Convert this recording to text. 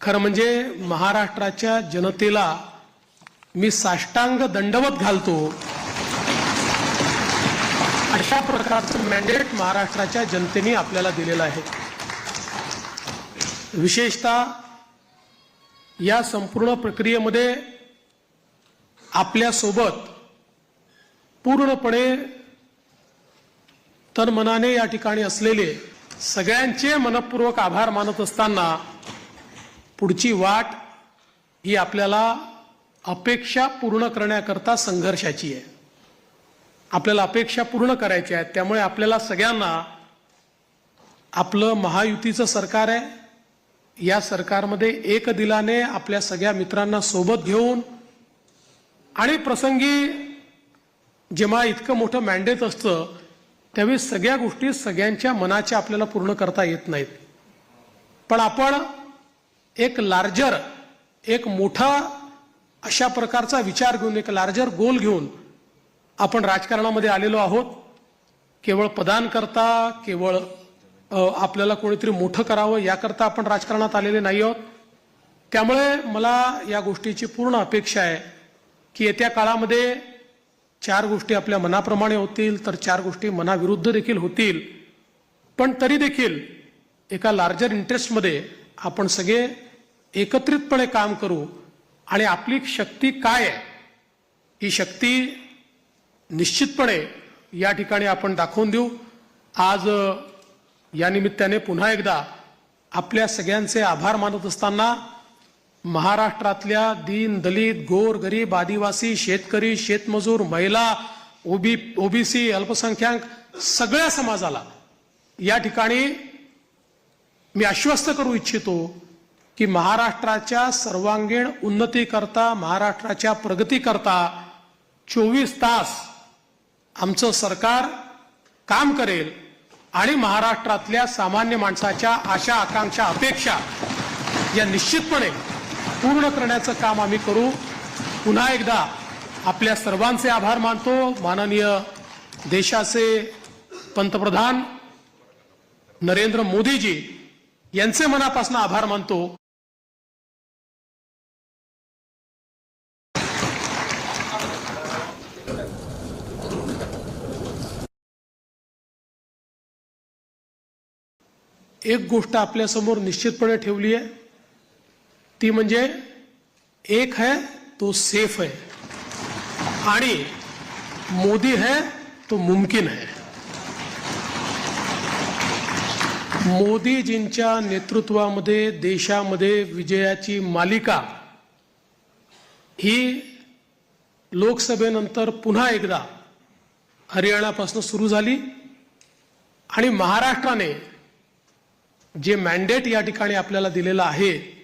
खरं म्हणजे महाराष्ट्राच्या जनतेला मी साष्टांग दंडवत घालतो. अशा प्रकारचं मॅन्डेट महाराष्ट्राच्या जनतेने आपल्याला दिलेलं आहे. विशेषतः या संपूर्ण प्रक्रियेमध्ये आपल्यासोबत पूर्णपणे तन मनाने या ठिकाणी असलेले सगळ्यांचे मनपूर्वक आभार मानत असताना पुढची वाट ही आपल्याला अपेक्षा पूर्ण करण्याकरता संघर्षाची आहे. आपल्याला अपेक्षा पूर्ण करायच्या आहेत. त्यामुळे आपल्याला सगळ्यांना आपलं महायुतीचं सरकार आहे. या सरकारमध्ये एक दिलाने आपल्या सगळ्या मित्रांना सोबत घेऊन आणि प्रसंगी जेव्हा इतकं मोठं मॅन्डेट असतं त्यावेळी सगळ्या गोष्टी सगळ्यांच्या मनाच्या आपल्याला पूर्ण करता येत नाहीत. पण आपण एक लार्जर एक मोठा अशा प्रकारचा विचार घेऊन एक लार्जर गोल घेऊन आपण राजकारणामध्ये आलेलो आहोत. केवळ पदांकरता केवळ आपल्याला कोणीतरी मोठं करावं याकरता आपण राजकारणात आलेले नाही आहोत. त्यामुळे मला या गोष्टीची पूर्ण अपेक्षा आहे की येत्या काळामध्ये चार गोष्टी आपल्या मनाप्रमाणे होतील तर चार गोष्टी मनाविरुद्ध देखील होतील. पण तरी देखील एका लार्जर इंटरेस्टमध्ये आपण सगळे एकत्रितपणे काम करू आणि आपली शक्ती काय आहे ही शक्ती निश्चितपणे या ठिकाणी आपण दाखवून देऊ. आज या निमित्ताने पुन्हा एकदा आपल्या सगळ्यांचे आभार मानत असताना महाराष्ट्रातल्या दीन दलित गोर गरीब आदिवासी शेतकरी शेतमजूर महिला ओबी ओबीसी अल्पसंख्याक सगळ्या समाजाला या ठिकाणी मी आश्वस्त करू इच्छितो की महाराष्ट्राच्या सर्वांगीण उन्नतीकरता महाराष्ट्राच्या प्रगतीकरता चोवीस तास आमचं सरकार काम करेल आणि महाराष्ट्रातल्या सामान्य माणसाच्या आशा आकांक्षा अपेक्षा या निश्चितपणे पूर्ण करण्याचं काम आम्ही करू. पुन्हा एकदा आपल्या सर्वांचे आभार मानतो. माननीय देशाचे पंतप्रधान नरेंद्र मोदीजी यांचे मनापासून आभार मानतो. एक गोष्ट आपल्यासमोर निश्चितपणे ठेवली आहे. ती म्हणजे एक है तो सेफ है. आणि मोदी है तो मुमकिन है. मोदीजींच्या नेतृत्वामध्ये देशामध्ये विजयाची मालिका ही लोकसभेनंतर पुन्हा एकदा हरियाणापासून सुरू झाली. आणि महाराष्ट्राने जे मॅन्डेट या ठिकाणी आपल्याला दिलेलं आहे